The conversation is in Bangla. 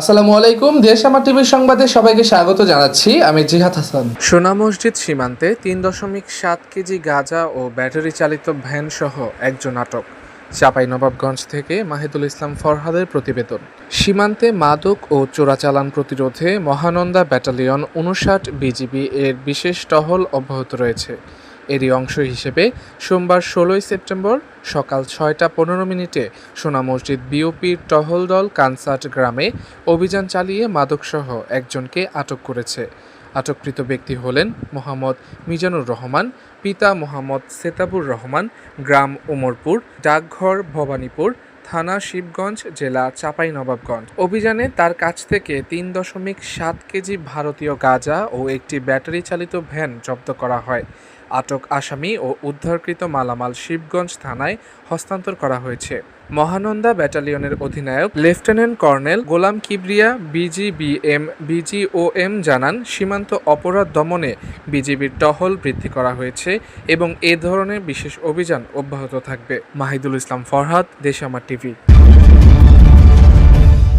আসসালামু আলাইকুম, দেশ আমার টিভির সংবাদে সবাইকে স্বাগত জানাচ্ছি। আমি জিহাদ হাসান। সোনা মসজিদ সীমান্তে তিন দশমিক সাত কেজি গাঁজা ও ব্যাটারি চালিত ভ্যান সহ একজন আটক। চাপাই নবাবগঞ্জ থেকে মাহিদুল ইসলাম ফরহাদের প্রতিবেদন। সীমান্তে মাদক ও চোরাচালান প্রতিরোধে মহানন্দা ব্যাটালিয়ন উনষাট বিজিবি এর বিশেষ টহল অব্যাহত রয়েছে। এরই অংশ হিসেবে সোমবার ষোলোই সেপ্টেম্বর সকাল ছয়টা পনেরো মিনিটে সোনা মসজিদ বিওপির টহল দল কানসাট গ্রামে অভিযান চালিয়ে মাদকসহ একজনকে আটক করেছে। আটককৃত ব্যক্তি হলেন মোহাম্মদ মিজানুর রহমান, পিতা মোহাম্মদ সেতাবুর রহমান, গ্রাম উমরপুর, ডাকঘর ভবানীপুর, থানা শিবগঞ্জ, জেলা চাঁপাইনবাবগঞ্জ। অভিযানে তার কাছ থেকে তিন দশমিক সাত কেজি ভারতীয় গাঁজা ও একটি ব্যাটারি চালিত ভ্যান জব্দ করা হয়। আটক আসামি ও উদ্ধারকৃত মালামাল শিবগঞ্জ থানায় হস্তান্তর করা হয়েছে। মহানন্দা ব্যাটালিয়নের অধিনায়ক lieutenant colonel Golam Kibria, BGBM, BGOM জানান, সীমান্ত অপরাধ দমনে বিজিবির টহল বৃদ্ধি করা হয়েছে এবং এ ধরনের বিশেষ অভিযান অব্যাহত থাকবে। মাহিদুল ইসলাম ফরহাদ, দেশামার টিভি।